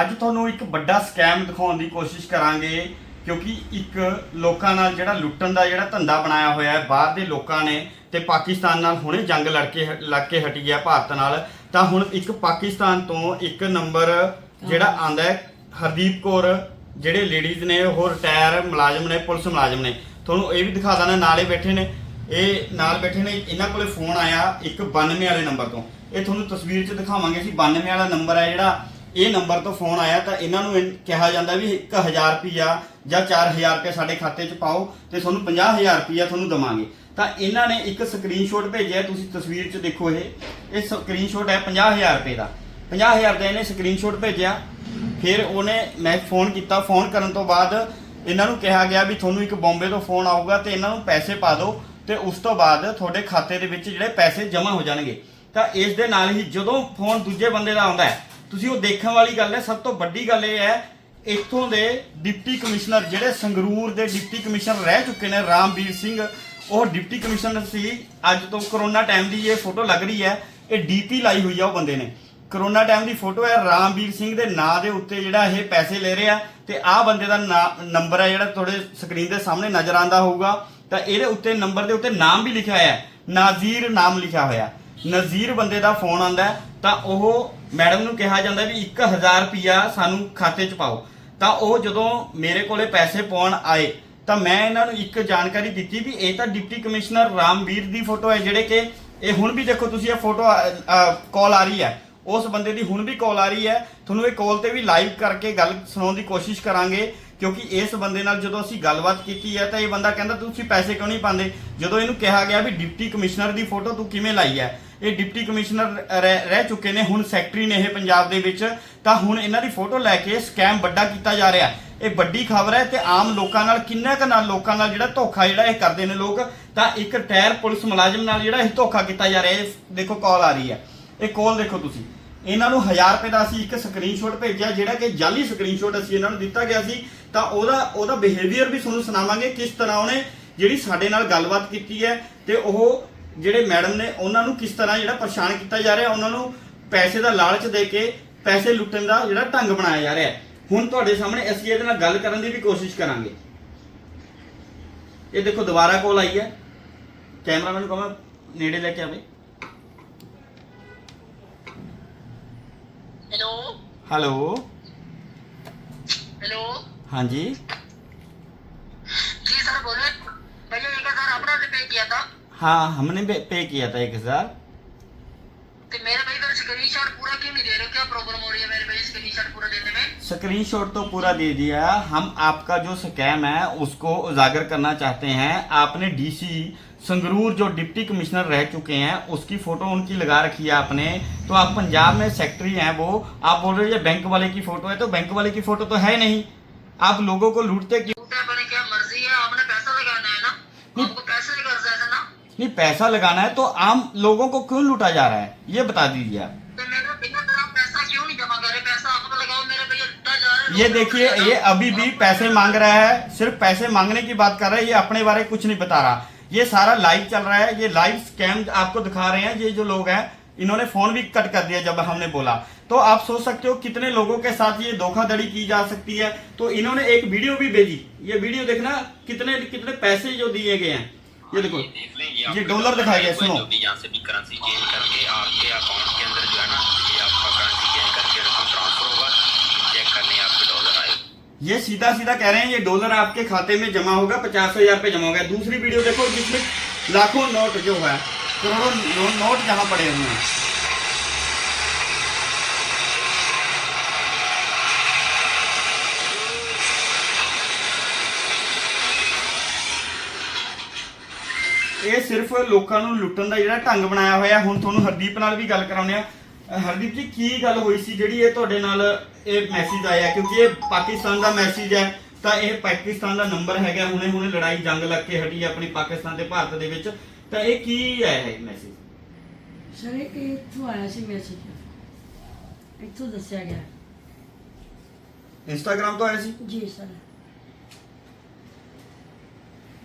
ਅੱਜ ਤੁਹਾਨੂੰ ਇੱਕ ਵੱਡਾ ਸਕੈਮ ਦਿਖਾਉਣ ਦੀ ਕੋਸ਼ਿਸ਼ ਕਰਾਂਗੇ ਕਿਉਂਕਿ ਇੱਕ ਲੋਕਾਂ ਨਾਲ ਜਿਹੜਾ ਲੁੱਟਣ ਦਾ ਜਿਹੜਾ ਧੰਦਾ ਬਣਾਇਆ ਹੋਇਆ ਹੈ ਬਾਹਰ ਦੇ ਲੋਕਾਂ ਨੇ ਤੇ ਪਾਕਿਸਤਾਨ ਨਾਲ ਹੁਣੇ ਜੰਗ ਲੜ ਕੇ ਲੱਗ ਕੇ ਹਟੀ ਗਿਆ ਭਾਰਤ ਨਾਲ ਤਾਂ ਹੁਣ ਇੱਕ ਪਾਕਿਸਤਾਨ ਤੋਂ ਇੱਕ ਨੰਬਰ ਜਿਹੜਾ ਆਂਦਾ ਹੈ ਹਰਦੀਪ ਕੌਰ ਜਿਹੜੇ ਲੇਡੀਜ਼ ਨੇ ਉਹ ਰਿਟਾਇਰ ਮੁਲਾਜ਼ਮ ਨੇ ਪੁਲਿਸ ਮੁਲਾਜ਼ਮ ਨੇ। ਤੁਹਾਨੂੰ ਇਹ ਵੀ ਦਿਖਾ ਦਾਂ ਨਾਲੇ ਬੈਠੇ ਨੇ। ਇਹ ਨਾਲ ਬੈਠੇ ਨੇ ਇਹਨਾਂ ਕੋਲੇ ਫੋਨ ਆਇਆ ਇੱਕ 92 ਵਾਲੇ ਨੰਬਰ ਤੋਂ। ਇਹ ਤੁਹਾਨੂੰ ਤਸਵੀਰ 'ਚ ਦਿਖਾਵਾਂਗੇ ਅਸੀਂ 92 ਵਾਲਾ ਨੰਬਰ ਹੈ ਜਿਹੜਾ ਇਹ ਨੰਬਰ ਤੋਂ ਫੋਨ ਆਇਆ ਤਾਂ ਇਹਨਾਂ ਨੂੰ ਇਹ ਕਿਹਾ ਜਾਂਦਾ ਵੀ 1000 ਰੁਪਿਆ ਜਾਂ 4000 ਰੁਪਏ ਸਾਡੇ ਖਾਤੇ 'ਚ ਪਾਓ ਤੇ ਤੁਹਾਨੂੰ 50000 ਰੁਪਿਆ ਤੁਹਾਨੂੰ ਦਵਾਂਗੇ। ਤਾਂ ਇਹਨਾਂ ਨੇ ਇੱਕ ਸਕਰੀਨਸ਼ਾਟ ਭੇਜਿਆ, ਤੁਸੀਂ ਤਸਵੀਰ 'ਚ ਦੇਖੋ ਇਹ। ਇਹ ਸਕਰੀਨਸ਼ਾਟ ਹੈ 50000 ਰੁਪਏ ਦਾ। 50000 ਦਾ ਇਹਨੇ ਸਕਰੀਨਸ਼ਾਟ ਭੇਜਿਆ। ਫਿਰ ਉਹਨੇ ਮੈਂ ਫੋਨ ਕੀਤਾ। ਫੋਨ ਕਰਨ ਤੋਂ ਬਾਅਦ ਇਹਨਾਂ ਨੂੰ ਕਿਹਾ ਗਿਆ ਵੀ ਤੁਹਾਨੂੰ ਇੱਕ ਬੰਬੇ ਤੋਂ ਫੋਨ ਆਊਗਾ ਤੇ ਇਹਨਾਂ ਨੂੰ ਪੈਸੇ ਪਾ ਦਿਓ ਤੇ ਉਸ ਤੋਂ ਬਾਅਦ ਤੁਹਾਡੇ ਖਾਤੇ ਦੇ ਵਿੱਚ ਜਿਹੜੇ ਪੈਸੇ ਜਮ੍ਹਾਂ ਹੋ ਜਾਣਗੇ। ਤਾਂ ਇਸ ਦੇ ਨਾਲ ਹੀ ਜਦੋਂ ਫੋਨ ਦੂਜੇ ਬੰਦੇ ਦਾ ਆਉਂਦਾ ਹੈ ਤੁਸੀਂ ਉਹ ਦੇਖਣ ਵਾਲੀ ਗੱਲ ਹੈ, ਸਭ ਤੋਂ ਵੱਡੀ ਗੱਲ ਇਹ ਹੈ, ਇੱਥੋਂ ਦੇ ਡਿਪਟੀ ਕਮਿਸ਼ਨਰ ਜਿਹੜੇ ਸੰਗਰੂਰ ਦੇ ਡਿਪਟੀ ਕਮਿਸ਼ਨਰ ਰਹਿ ਚੁੱਕੇ ਨੇ, ਰਾਮਵੀਰ ਸਿੰਘ, ਉਹ ਡਿਪਟੀ ਕਮਿਸ਼ਨਰ ਸੀ, ਅੱਜ ਤੋਂ ਕਰੋਨਾ ਟਾਈਮ ਦੀ ਇਹ ਫੋਟੋ ਲੱਗ ਰਹੀ ਹੈ, ਇਹ ਡੀਪੀ ਲਾਈ ਹੋਈ ਆ ਉਹ ਬੰਦੇ ਨੇ। ਕਰੋਨਾ ਟਾਈਮ ਦੀ ਫੋਟੋ ਹੈ, ਰਾਮਵੀਰ ਸਿੰਘ ਦੇ ਨਾਂ ਦੇ ਉੱਤੇ ਜਿਹੜਾ ਇਹ ਪੈਸੇ ਲੈ ਰਿਹਾ, ਤੇ ਆਹ ਬੰਦੇ ਦਾ ਨੰਬਰ ਹੈ ਜਿਹੜਾ ਤੁਹਾਡੇ ਸਕਰੀਨ ਦੇ ਸਾਹਮਣੇ ਨਜ਼ਰ ਆਂਦਾ ਹੋਊਗਾ, ਤਾਂ ਇਹਦੇ ਉੱਤੇ ਨੰਬਰ ਦੇ ਉੱਤੇ ਨਾਮ ਵੀ ਲਿਖਿਆ ਹੋਇਆ ਹੈ, ਨਾਜ਼ੀਰ ਨਾਮ ਲਿਖਿਆ ਹੋਇਆ। ਨਜ਼ੀਰ ਬੰਦੇ ਦਾ ਫੋਨ ਆਂਦਾ ਤਾਂ ਉਹ ਮੈਡਮ ਨੂੰ ਕਿਹਾ ਜਾਂਦਾ ਵੀ 1000 ਰੁਪਿਆ ਸਾਨੂੰ ਖਾਤੇ 'ਚ ਪਾਓ। ਤਾਂ ਉਹ ਜਦੋਂ ਮੇਰੇ ਕੋਲੇ ਪੈਸੇ ਪਾਉਣ ਆਏ, ਤਾਂ ਮੈਂ ਇਹਨਾਂ ਨੂੰ ਇੱਕ ਜਾਣਕਾਰੀ ਦਿੱਤੀ ਵੀ ਇਹ ਤਾਂ ਡਿਪਟੀ ਕਮਿਸ਼ਨਰ ਰਾਮਵੀਰ ਦੀ ਫੋਟੋ ਹੈ, ਜਿਹੜੇ ਕਿ ਇਹ ਹੁਣ ਵੀ ਦੇਖੋ ਤੁਸੀਂ ਇਹ ਫੋਟੋ ਕਾਲ ਆ ਰਹੀ ਹੈ। ਉਸ ਬੰਦੇ ਦੀ ਹੁਣ ਵੀ ਕਾਲ ਆ ਰਹੀ ਹੈ। ਤੁਹਾਨੂੰ ਇਹ ਕਾਲ ਤੇ ਵੀ ਲਾਈਵ ਕਰਕੇ ਗੱਲ ਸੁਣਾਉਣ ਦੀ ਕੋਸ਼ਿਸ਼ ਕਰਾਂਗੇ, ਕਿਉਂਕਿ ਇਸ ਬੰਦੇ ਨਾਲ ਜਦੋਂ ਅਸੀਂ ਗੱਲਬਾਤ ਕੀਤੀ ਹੈ, ਤਾਂ ਇਹ ਬੰਦਾ ਕਹਿੰਦਾ, ਤੁਸੀਂ ਪੈਸੇ ਕਿਉਂ ਨਹੀਂ ਪਾਉਂਦੇ? ਜਦੋਂ ਇਹਨੂੰ ਕਿਹਾ ਗਿਆ ਵੀ ਡਿਪਟੀ ਕਮਿਸ਼ਨਰ ਦੀ ਫੋਟੋ ਤੂੰ ਕਿਵੇਂ ਲਾਈ ਹੈ ਇਹ ਡਿਪਟੀ ਕਮਿਸ਼ਨਰ ਰਹਿ ਰਹਿ ਚੁੱਕੇ ਨੇ, ਹੁਣ ਸੈਕਟਰੀ ਨੇ ਇਹ ਪੰਜਾਬ ਦੇ ਵਿੱਚ। ਤਾਂ ਹੁਣ ਇਹਨਾਂ ਦੀ ਫੋਟੋ ਲੈ ਕੇ ਸਕੈਮ ਵੱਡਾ ਕੀਤਾ ਜਾ ਰਿਹਾ। ਇਹ ਵੱਡੀ ਖਬਰ ਹੈ ਤੇ ਆਮ ਲੋਕਾਂ ਨਾਲ, ਕਿੰਨਾ ਕੁ ਨਾਲ ਲੋਕਾਂ ਨਾਲ ਜਿਹੜਾ ਧੋਖਾ ਜਿਹੜਾ ਇਹ ਕਰਦੇ ਨੇ ਲੋਕ, ਤਾਂ ਇੱਕ ਟਾਇਰ ਪੁਲਿਸ ਮੁਲਾਜ਼ਮ ਨਾਲ ਜਿਹੜਾ ਇਹ ਧੋਖਾ ਕੀਤਾ ਜਾ ਰਿਹਾ। ਹੈ ਇਹ ਦੇਖੋ ਕਾਲ ਆ ਰਹੀ ਹੈ। ਇਹ ਕਾਲ ਦੇਖੋ ਤੁਸੀਂ। ਇਹਨਾਂ ਨੂੰ 1000 ਰੁਪਏ ਦਾ ਅਸੀਂ ਇੱਕ ਸਕਰੀਨਸ਼ਾਟ ਭੇਜਿਆ, ਜਿਹੜਾ ਕਿ ਜਾਲੀ ਸਕਰੀਨਸ਼ਾਟ ਅਸੀਂ ਇਹਨਾਂ ਨੂੰ ਦਿੱਤਾ ਗਿਆ ਸੀ। ਤਾਂ ਉਹਦਾ ਉਹਦਾ ਬਿਹੇਵੀਅਰ ਵੀ ਤੁਹਾਨੂੰ ਸੁਣਾਵਾਂਗੇ ਕਿਸ ਤਰ੍ਹਾਂ ਉਹਨੇ ਜਿਹੜੀ ਸਾਡੇ ਨਾਲ ਗੱਲਬਾਤ ਕੀਤੀ ਹੈ ਤੇ ਉਹ ਜਿਹੜੇ ਮੈਡਮ ਨੇ ਉਹਨਾਂ ਨੂੰ ਕਿਸ ਤਰ੍ਹਾਂ ਜਿਹੜਾ ਪਰੇਸ਼ਾਨ ਕੀਤਾ ਜਾ ਰਿਹਾ ਉਹਨਾਂ ਨੂੰ ਪੈਸੇ ਦਾ ਲਾਲਚ ਦੇ ਕੇ ਪੈਸੇ ਲੁੱਟਣ ਦਾ ਜਿਹੜਾ ਢੰਗ ਬਣਾਇਆ ਜਾ ਰਿਹਾ ਹੁਣ ਤੁਹਾਡੇ ਸਾਹਮਣੇ ਅਸੀਂ ਇਹਦੇ ਨਾਲ ਗੱਲ ਕਰਨ ਦੀ ਵੀ ਕੋਸ਼ਿਸ਼ ਕਰਾਂਗੇ। ਇਹ ਦੇਖੋ ਦੁਬਾਰਾ ਕੋਲ ਆਈ ਹੈ। ਕੈਮਰਾਮੈਨ ਕਹਾਂ ਨੇੜੇ ਲੈ ਕੇ ਆਵੇ। ਹੈਲੋ? ਹੈਲੋ? ਹਾਂਜੀ। हाँ हमने पे किया था एक हज़ार तो मेरे भाई का स्क्रीनशॉट पूरा दे रहे हो? क्या प्रॉब्लम हो रही है मेरे भाई स्क्रीनशॉट पूरा देने में? स्क्रीनशॉट तो पूरा दे दिया। हम आपका जो स्कैम है उसको उजागर करना चाहते हैं। आपने डीसी संगरूर जो डिप्टी कमिश्नर रह चुके हैं उसकी फ़ोटो उनकी लगा रखी है आपने। तो आप पंजाब में सेक्रेटरी हैं वो। आप बोल रहे हो ये बैंक वाले की फ़ोटो है तो बैंक वाले की फ़ोटो तो है नहीं। आप लोगों को लूटते क्यों टूटे अपने क्या मर्ज़ी है आपने पैसा लगाना है ना आपको पैसे की कर्ज है ना नहीं पैसा लगाना है तो आम लोगों को क्यों लूटा जा रहा है? ये बता दीजिए आप। तो तो ये देखिए ये अभी भी पैसे मांग रहा है सिर्फ़ पैसे मांगने की बात कर रहा है ये अपने बारे कुछ नहीं बता रहा। ये सारा लाइव चल रहा है ये लाइव स्कैम आपको दिखा रहे हैं ये जो लोग हैं इन्होंने फ़ोन भी कट कर दिया जब हमने बोला। तो आप सोच सकते हो कितने लोगों के साथ ये धोखाधड़ी की जा सकती है। तो इन्होंने एक वीडियो भी भेजी। ये वीडियो देखना कितने कितने पैसे जो दिए गए हैं। ये देखो देख लें ये आपको डॉलर दिखा दिखाया रहा है, गया, सुनो। जो भी यहाँ से भी करेंसी चेंज करके आपके अकाउंट के अंदर जो है ना ये आपका करेंसी चेंज करके रकम ट्रांसफर होगा चेक करने आपके डॉलर आए ये सीधा सीधा कह रहे हैं ये डॉलर आपके खाते में जमा होगा पचास हजार पे जमा होगा दूसरी वीडियो देखो जिसमें लाखों नोट जो है करोड़ों नो- नोट जहां पड़े हुए हैं ਇਹ ਸਿਰਫ ਲੋਕਾਂ ਨੂੰ ਲੁੱਟਣ ਦਾ ਜਿਹੜਾ ਢੰਗ ਬਣਾਇਆ ਹੋਇਆ ਹੁਣ ਤੁਹਾਨੂੰ ਹਰਦੀਪ ਨਾਲ ਵੀ ਗੱਲ ਕਰਾਉਂਦੇ ਆ ਹਰਦੀਪ ਜੀ ਕੀ ਗੱਲ ਹੋਈ ਸੀ ਜਿਹੜੀ ਇਹ ਤੁਹਾਡੇ ਨਾਲ ਇਹ ਮੈਸੇਜ ਆਇਆ? ਕਿਉਂਕਿ ਇਹ ਪਾਕਿਸਤਾਨ ਦਾ ਮੈਸੇਜ ਹੈ ਤਾਂ ਇਹ ਪਾਕਿਸਤਾਨ ਦਾ ਨੰਬਰ ਹੈਗਾ ਹੁਣੇ ਹੁਣੇ ਲੜਾਈ ਜੰਗ ਲੱਗ ਕੇ ਹਟੀ ਆਪਣੀ ਪਾਕਿਸਤਾਨ ਤੇ ਭਾਰਤ ਦੇ ਵਿੱਚ। ਤਾਂ ਇਹ ਕੀ ਹੈ ਇਹ ਮੈਸੇਜ ਸਰ ਇਹ ਆਇਆ ਸੀ ਮੈਸੇਜ ਇੱਥੋਂ ਦੱਸਿਆ ਗਿਆ? ਇੰਸਟਾਗ੍ਰam ਤੋਂ ਆਇਆ ਸੀ? ਜੀ ਸਰ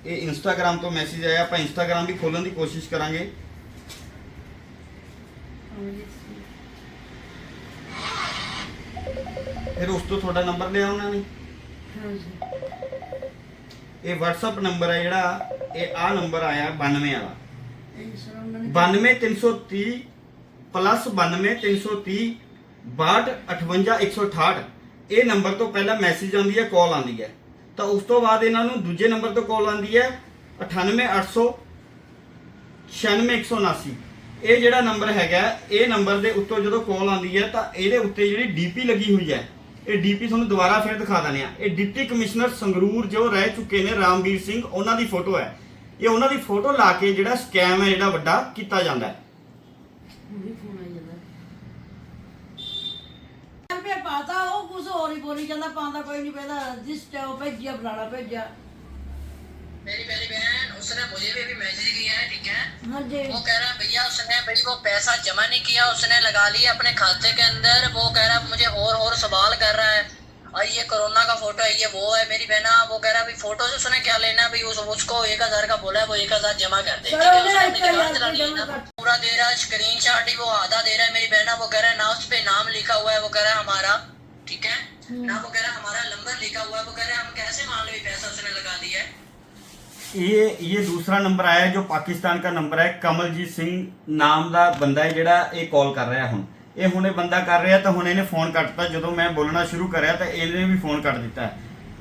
ਇਹ ਇੰਸਟਾਗ੍ਰam ਤੋਂ ਮੈਸੇਜ ਆਇਆ ਆਪਾਂ ਇੰਸਟਾਗ੍ਰam ਵੀ ਖੋਲਣ ਦੀ ਕੋਸ਼ਿਸ਼ ਕਰਾਂਗੇ। ਫਿਰ ਉਸ ਤੋਂ ਤੁਹਾਡਾ ਨੰਬਰ ਲਿਆ ਉਹਨਾਂ ਨੇ? ਇਹ WhatsApp ਨੰਬਰ ਹੈ ਜਿਹੜਾ ਇਹ ਆ ਨੰਬਰ ਆਇਆ 92 ਵਾਲਾ। 92330 ਪਲੱਸ 92330 62 58 168 ਇਹ ਨੰਬਰ ਤੋਂ ਪਹਿਲਾਂ ਮੈਸੇਜ ਆਉਂਦੀ ਹੈ ਕਾਲ ਆਉਂਦੀ ਹੈ। ਤਾਂ ਉਸ ਤੋਂ ਬਾਅਦ ਇਹਨਾਂ ਨੂੰ ਦੂਜੇ ਨੰਬਰ ਤੋਂ ਕਾਲ ਆਉਂਦੀ ਹੈ 98800 96179 ਇਹ ਜਿਹੜਾ ਨੰਬਰ ਹੈਗਾ, ਇਹ ਨੰਬਰ ਦੇ ਉੱਤੋਂ ਜਦੋਂ ਕਾਲ ਆਉਂਦੀ ਹੈ ਤਾਂ ਇਹਦੇ ਉੱਤੇ ਜਿਹੜੀ ਡੀਪੀ ਲੱਗੀ ਹੋਈ ਹੈ, ਇਹ ਡੀਪੀ ਤੁਹਾਨੂੰ ਦੁਬਾਰਾ ਫਿਰ ਦਿਖਾ ਦਿੰਦੇ ਆ ਇਹ ਡਿਪਟੀ ਕਮਿਸ਼ਨਰ ਸੰਗਰੂਰ ਜੋ ਰਹਿ ਚੁੱਕੇ ਨੇ, ਰਾਮਵੀਰ ਸਿੰਘ, ਉਹਨਾਂ ਦੀ ਫੋਟੋ ਹੈ। ਇਹ ਉਹਨਾਂ ਦੀ ਫੋਟੋ ਲਾ ਕੇ ਜਿਹੜਾ ਸਕੈਮ ਹੈ ਜਿਹੜਾ ਵੱਡਾ ਕੀਤਾ ਜਾਂਦਾ ਹੈ। ਰੁਪਏ ਪਾਤਾ ਉਹ ਕੁਝ ਹੋਰ ਹੀ ਬੋਲੀ ਜਾਂਦਾ ਪਾਉਂਦਾ ਕੋਈ ਨਹੀਂ ਪੈਦਾ ਜਿਸ ਤੇ ਉਹ ਭੇਜਿਆ ਫਲਾਣਾ ਭੇਜਿਆ मेरी पहली बहन उसने मुझे भी अभी मैसेज किया है ठीक है ਹਾਂਜੀ वो कह रहा है भैया उसने भाई वो पैसा जमा नहीं किया उसने लगा लिया अपने खाते के अंदर वो कह रहा है मुझे और और सवाल कर रहा है भाई ये कोरोना का फ़ोटो है ये वो है मेरी बहना हाँ, वो कह रहा है फ़ोटो से उसने क्या लेना है? उस, उसको एक हज़ार का बोला है वो एक हज़ार जमा कर दे। पूरा दे रहा है स्क्रीन शॉट ही वो आधा दे रहा है मेरी बहना हाँ, वो कह रहा है ना उस पे नाम लिखा हुआ है वो कह रहा है हमारा ठीक है? ना वो कह रहा है हमारा नंबर लिखा हुआ है वो कह रहा है हम कैसे मान लो पैसा उसने लगा दिया है? ये ये दूसरा नंबर आया जो पाकिस्तान का नंबर है कमलजीत सिंह नाम का बंदा है जेड़ा ये कॉल कर रहा है हम ਇਹ ਹੁਣ ਇਹ ਬੰਦਾ ਕਰ ਰਿਹਾ ਤਾਂ ਹੁਣ ਇਹਨੇ ਫੋਨ ਕੱਟਤਾ। ਜਦੋਂ ਮੈਂ ਬੋਲਣਾ ਸ਼ੁਰੂ ਕਰਿਆ ਤਾਂ ਇਹਨੇ ਵੀ ਫੋਨ ਕੱਟ ਦਿੱਤਾ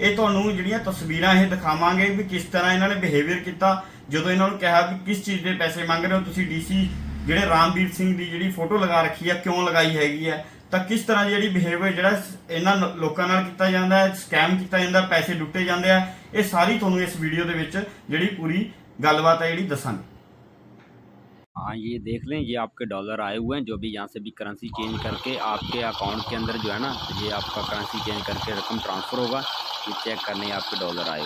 ਇਹ ਤੁਹਾਨੂੰ ਜਿਹੜੀਆਂ ਤਸਵੀਰਾਂ ਇਹ ਦਿਖਾਵਾਂਗੇ ਵੀ ਕਿਸ ਤਰ੍ਹਾਂ ਇਹਨਾਂ ਨੇ ਬਿਹੇਵੀਅਰ ਕੀਤਾ। ਜਦੋਂ ਇਹਨਾਂ ਨੂੰ ਕਿਹਾ ਵੀ ਕਿਸ ਚੀਜ਼ ਦੇ ਪੈਸੇ ਮੰਗ ਰਹੇ ਹੋ ਤੁਸੀਂ ਡੀਸੀ ਜਿਹੜੇ ਰਾਮਵੀਰ ਸਿੰਘ ਦੀ ਜਿਹੜੀ ਫੋਟੋ ਲਗਾ ਰੱਖੀ ਹੈ ਕਿਉਂ ਲਗਾਈ ਹੈਗੀ ਹੈ ਤਾਂ ਕਿਸ ਤਰ੍ਹਾਂ ਜਿਹੜੀ ਬਿਹੇਵੀਅਰ ਜਿਹੜਾ ਇਹਨਾਂ ਲੋਕਾਂ ਨਾਲ ਕੀਤਾ ਜਾਂਦਾ ਹੈ ਸਕੈਮ ਕੀਤਾ ਜਾਂਦਾ, ਪੈਸੇ ਲੁੱਟੇ ਜਾਂਦੇ ਆ, ਇਹ ਸਾਰੀ ਤੁਹਾਨੂੰ ਇਸ ਵੀਡੀਓ ਦੇ ਵਿੱਚ ਜਿਹੜੀ ਪੂਰੀ ਗੱਲਬਾਤ ਹੈ ਜਿਹੜੀ ਦੱਸਾਂਗੇ। हाँ ये देख लें ये आपके डॉलर आए हुए हैं जो भी यहाँ से भी करेंसी चेंज करके आपके अकाउंट के अंदर जो है ना ये आपका करेंसी चेंज करके रकम ट्रांसफ़र होगा ये चेक करने आपके डॉलर आए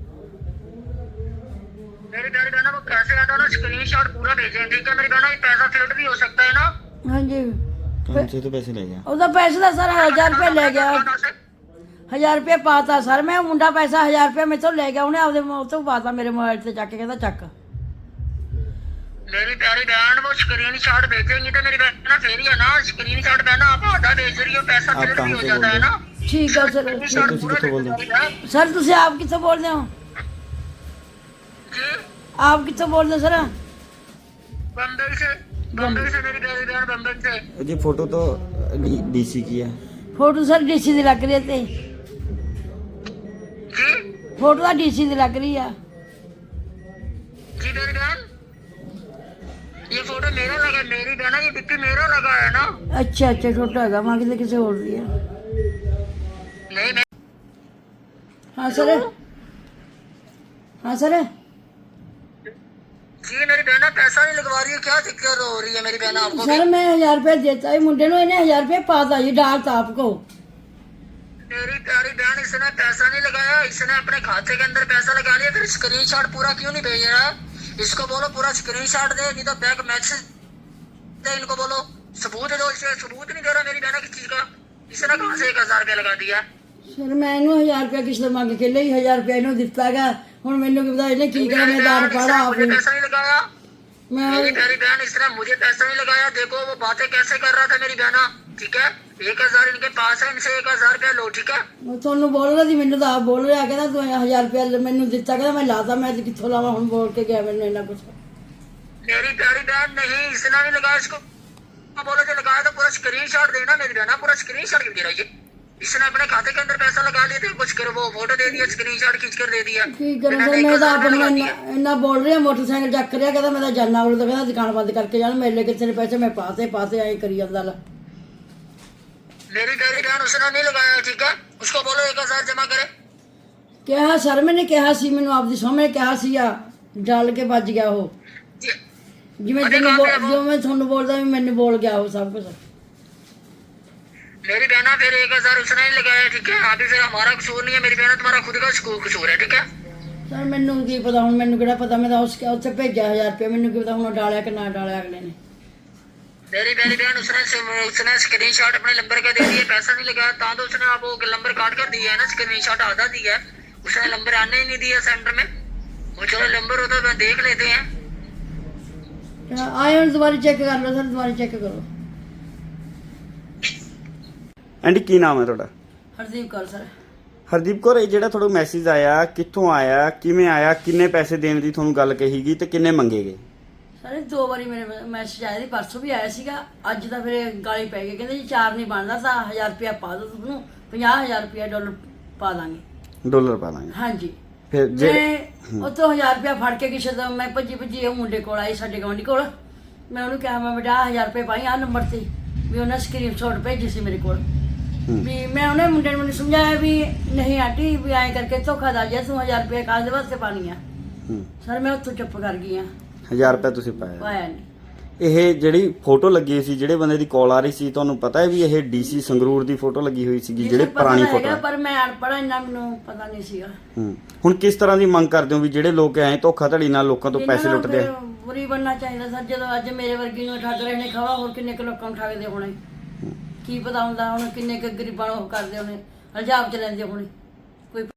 ਪਵਾਇਆ ਮੈਂ ਸਰ मेरी प्यारी बहना वो कैसे आता है ना स्क्रीनशॉट पूरा भेजेंगे ठीक है मेरी बहना ये पैसा फ्लड भी हो सकता है ना ਹਾਂਜੀ ਕੌਣ ਸੇ ਤੋਂ ਪੈਸੇ ਲੈ ਗਿਆ ਉਹਦਾ ਪੈਸੇ ਦਾ ਸਰ ਹਜ਼ਾਰ ਰੁਪਏ ਲੈ ਗਿਆ कहाँ से? ਹਜ਼ਾਰ ਰੁਪਏ ਪਾਤਾ ਸਰ ਮੈਂ ਮੁੰਡਾ ਪੈਸਾ ਹਜ਼ਾਰ ਰੁਪਏ ਮੇਥੋਂ ਲੈ ਗਿਆ ਉਹਨੇ ਆਪਦੇ ਮੋਬਾਈਲ ਤੋਂ ਪਾਤਾ ਮੇਰੇ ਮੋਬਾਈਲ ਤੇ ਚੱਕ ਕੇ ਕਹਿੰਦਾ ਚੱਕ मेरी प्यारी बहन वो स्क्रीनशॉट भेजेंगी तो मेरी बहना फिर ही है ना स्क्रीनशॉट बहना आप आधा भेज रही हो पैसा आप फ्लड कहाँ भी हो से जाता है ना ਠੀਕ ਆ ਸਰ स्क्रीनशॉट पूरा भेजेंगी ਸਰ ਤੁਸੀਂ ਆਪ ਕਿੱਥੋਂ ਬੋਲਦੇ ਹੋ जी ਆਪ ਕਿੱਥੋਂ ਬੋਲਦੇ ਹੋ ਸਰ बम्बई से बम्बई से मेरी प्यारी बहन बम्बई से ਜੀ ਫੋਟੋ तो डीसी की है ਫੋਟੋ ਸਰ ਡੀਸੀ ਦੀ ਲੱਗ ਰਹੀ ਹੈ ਤੇ जी ਫੋਟੋ ਤਾਂ ਡੀਸੀ ਦੀ ਲੱਗ ਰਹੀ ਆ जी मेरी बहन ये फोटो मेरा लगा मेरी बहना ये डिप्टी मेरा लगा है ना ਅੱਛਾ ਅੱਛਾ ਛੋਟਾ ਹੈਗਾ ਮਾਂ ਕਿਤੇ ਕਿਸੇ ਹੋਰ ਦੀ ਆ नहीं मैं ਹਾਂ ਸਰ ਹਾਂ ਸਰ जी मेरी बहना पैसा नहीं लगवा रही है क्या दिक्कत हो रही है मेरी बहना आपको ਸਰ ਮੈਂ 1000 ਰੁਪਏ ਦੇਤਾ ਇਹ ਮੁੰਡੇ ਨੂੰ ਇਹਨੇ 1000 ਰੁਪਏ ਪਾਤਾ ਜੀ डालता आपको मेरी प्यारी बहन इसने पैसा नहीं लगाया इसने अपने खाते के अंदर पैसा लगा लिया फिर स्क्रीनशॉट पूरा क्यों नहीं भेज रहा इसको बोलो पूरा स्क्रीनशॉट दे नहीं तो बैक मैसेज दे इनको बोलो सबूत दो इसे सबूत नहीं दे रहा मेरी बहना की चीज का इसने कहाँ से एक हजार रुपया लगा दिया ਸਰ ਮੈਂ ਇਹਨੂੰ 1000 ਰੁਪਏ ਕਿਸ਼ਤ ਮੰਗ ਕੇ ਲਈ 1000 ਰੁਪਏ ਇਹਨੂੰ ਦਿੱਤਾਗਾ ਹੁਣ ਮੈਨੂੰ ਕੀ ਪਤਾ ਇਹਨੇ ਕੀ ਕਰਿਆ ਮੈਂ ਦਾਰ ਪਾੜਾ इसने मुझे ਆਪੇ पैसा नहीं लगाया ਮੈਂ मेरी प्यारी बहन इसने मुझे पैसा नहीं लगाया देखो वो बातें कैसे कर रहा था मेरी बहना ठीक है एक हजार इनके पास है इनसे एक हजार रुपया लो ठीक है ਉਹ ਤੁਹਾਨੂੰ ਬੋਲ ਰਿਹਾ ਸੀ ਮੈਨੂੰ ਤਾਂ ਆਪ ਬੋਲ ਰਿਹਾ ਕਹਿੰਦਾ ਤੂੰ 1000 ਰੁਪਏ ਮੈਨੂੰ ਦਿੱਤਾ ਕਹਿੰਦਾ ਮੈਂ ਲਾਤਾ ਮੈਂ ਤੇ ਕਿੱਥੋਂ ਲਾਵਾਂ ਹੁਣ ਬੋਲ ਕੇ ਗਿਆ ਮੈਨੂੰ ਇੰਨਾ ਕੁਛ मेरी प्यारी बहन नहीं इसने नहीं लगाया इसको बोलो जो लगाया तो पूरा स्क्रीन शॉट देना मेरी बहना पूरा स्क्रीन शॉट क्यों दे रहा है ये इसने अपने खाते के अंदर पैसा लगा लिए थे कुछ करो वो फोटो दे दिया स्क्रीनशॉट खींच कर दे दिया ਕੀ ਕਰਾਂ ਫਿਰ ਮੈਂ ਤਾਂ ਆਪਣਾ ਇੰਨਾ- ਇੰਨਾ ਬੋਲ ਰਿਹਾ ਮੋਟਰਸਾਈਕਲ ਚੱਕ ਰਿਹਾ ਕਹਿੰਦਾ ਮੈਂ ਤਾਂ ਜਾਨਾ ਉਹ ਤਾਂ ਕਹਿੰਦਾ ਦੁਕਾਨ ਬੰਦ ਕਰਕੇ ਜਾਣ ਮੇਰੇ ਕਿਸੇ ਨੇ ਪੈਸੇ ਮੈਂ ਪਾਸੇ ਪਾਸੇ ਐਂ ਕਰੀ ਜਾਂਦਾ ਲਾ। मेरी डेरी ध्यान उसने नहीं लगाया ठीक है उसको बोलो एक हजार जमा करे ਕਿਹਾ ਸਰ ਮੈਨੇ ਕਿਹਾ ਸੀ ਮੈਨੂੰ ਆਪਦੀ ਸਾਹਮਣੇ ਕਿਹਾ ਸੀ ਆ ਡਾਲ ਕੇ ਵੱਜ ਗਿਆ ਉਹ। ਜਿਵੇਂ ਜਿਵੇਂ ਤੁਹਾਨੂੰ ਬੋਲਦਾ ਮੈਨੂੰ ਬੋਲ ਗਿਆ ਉਹ ਸਭ ਕੁਝ मेरी बहना फिर एक हजार उसने नहीं लगाया ठीक है अभी फिर हमारा कसूर नहीं है मेरी बहना तुम्हारा खुद का कसूर कसूर है ठीक है ਸਰ ਮੈਨੂੰ ਕੀ ਪਤਾ ਹੁਣ ਮੈਨੂੰ ਕਿਹੜਾ ਪਤਾ ਮੈਂ ਤਾਂ ਉਸ ਉੱਥੇ ਭੇਜਿਆ 1000 ਰੁਪਏ ਮੈਨੂੰ ਕੀ ਪਤਾ ਹੁਣ ਉਹ ਡਾਲਿਆ ਕਿ ਨਾ ਡਾਲਿਆ ਅਗਲੇ ਨੇ मेरी पहली बहन उसने उसने स्क्रीनशॉट अपने नंबर का दे दिया पैसा नहीं लगाया ता तो उसने आप वो नंबर काट कर दिया है ना स्क्रीनशॉट आधा दिया है उसने नंबर आने ही नहीं दिया सेंटर में वो चलो नंबर होता तो देख लेते हैं ਆਏ ਹੁਣ ਦੁਬਾਰਾ ਚੈੱਕ ਕਰ ਲਓ ਸਰ ਦੁਬਾਰਾ ਚੈੱਕ ਕਰੋ ਆਂਟੀ ਕੀ ਨਾਮ ਹੈ ਤੁਹਾਡਾ? ਹਰਦੀਪ ਕੌਰ ਸਰ। ਹਰਦੀਪ ਕੌਰ ਇਹ ਜਿਹੜਾ ਤੁਹਾਨੂੰ ਮੈਸੇਜ ਆਇਆ ਕਿੱਥੋਂ ਆਇਆ ਕਿਵੇਂ ਆਇਆ ਕਿੰਨੇ ਪੈਸੇ ਦੇਣ ਦੀ ਤੁਹਾਨੂੰ ਗੱਲ ਕਹੀਗੀ ਤੇ ਕਿੰਨੇ ਮੰਗੇਗੇ ਸਰ ਦੋ ਵਾਰੀ ਮੇਰੇ ਮੈਸੇਜ ਆਇਆ ਸੀ ਪਰਸੋਂ ਵੀ ਆਇਆ ਸੀਗਾ। ਅੱਜ ਤਾਂ ਫਿਰ ਗਾਲੀ ਪੈ ਗਈ ਕਹਿੰਦੇ ਜੀ ਚਾਰ ਨਹੀਂ ਬਣਦਾ ਤਾਂ 1000 ਰੁਪਇਆ ਪਾ ਦਿਓ ਤੁਹਾਨੂੰ 50000 ਰੁਪਇਆ ਡਾਲਰ ਪਾ ਦਾਂਗੇ। ਡਾਲਰ ਪਾ ਲਾਂਗੇ ਹਾਂਜੀ। ਫਿਰ ਜੇ ਮੈਂ ਉਤੋਂ 1000 ਰੁਪਇਆ ਫੜ ਕੇ ਕਿਸੇ ਤੋਂ ਮੈਂ ਭੱਜੀ ਭੱਜੀ ਉਹ ਮੁੰਡੇ ਕੋਲ ਆਈ ਸਾਡੇ ਗਵਾਂਢੀ ਕੋਲ। ਮੈਂ ਉਹਨੂੰ ਕਿਹਾ ਮੈਂ ਬੇਟਾ 1000 ਰੁਪਏ ਪਾਈ ਆ ਨੰਬਰ ਤੇ ਵੀ ਉਹਨਾਂ ਸਕਰੀਨਸ਼ਾਟ ਭੇਜੀ ਸੀ ਮੇਰੇ ਕੋਲ। ਵੀ ਮੈਂ ਉਹਨੇ ਮੁੰਡੇ ਨੂੰ ਮੈਨੂੰ ਸਮਝਾਇਆ ਵੀ ਨਹੀਂ ਆਂਟੀ ਵੀ ਐਂ ਕਰਕੇ ਧੋਖਾ ਦਾ ਜੇ ਤੂੰ 1000 ਰੁਪਏ ਕਾਹਦੇ ਵਾਸਤੇ ਪਾਣੀ ਆ? ਹੂੰ, ਸਰ ਮੈਂ ਉੱਥੋਂ ਚੁੱਪ ਕਰ ਗਈ ਆ। 1000 ਰੁਪਏ ਤੁਸੀਂ ਪਾਇਆ। ਪਾਇਆ ਨਹੀਂ ਇਹ ਜਿਹੜੀ ਫੋਟੋ ਲੱਗੀ ਸੀ ਜਿਹੜੇ ਬੰਦੇ ਦੀ ਕਾਲ ਆ ਰਹੀ ਸੀ ਤੁਹਾਨੂੰ ਪਤਾ ਹੈ ਵੀ ਇਹ ਡੀਸੀ ਸੰਗਰੂਰ ਦੀ ਫੋਟੋ ਲੱਗੀ ਹੋਈ ਸੀਗੀ ਜਿਹੜੇ ਮੈਨੂੰ ਪਤਾ ਪੁਰਾਣੀ ਹੈਗਾ, ਫੋਟੋ ਹੈ। ਪਰ ਮੈਂ ਅਨਪੜ੍ਹ ਇੰਨਾ ਮੈਨੂੰ ਪਤਾ ਨਹੀਂ ਸੀਗਾ। ਹੂੰ। ਹੁਣ ਕਿਸ ਤਰ੍ਹਾਂ ਦੀ ਮੰਗ ਕਰਦੇ ਹੋ ਵੀ ਜਿਹੜੇ ਲੋਕ ਐਂ ਧੋਖਾ ਧੜੀ ਨਾਲ ਲੋਕਾਂ ਤੋਂ ਇਹਨਾਂ ਪੈਸੇ ਨੂੰ ਲੁੱਟਦੇ ਆ? ਫਿਰ ਬੁਰੀ ਬਣਨਾ ਚਾਹੀਦਾ ਸਰ ਜਦੋਂ ਅੱਜ ਮੇਰੇ ਵਰਗੀ ਨੂੰ ਠੱਗ ਰਹੇ ਨੇ ਖਵਾ ਹੋਰ ਕਿੰਨੇ ਕੁ ਲੋਕਾਂ ਨੂੰ ਠੱਗਦੇ ਹੋਣੇ। ਕੀ ਪਤਾ ਹੁੰਦਾ, ਹੁਣ ਕਿੰਨੇ ਕੁ ਗਰੀਬਾਂ ਨੂੰ ਉਹ ਕਰਦੇ ਹੋਣੇ, ਹਲਜਾਬ ਚ ਲੈਂਦੇ ਹੋਣੇ।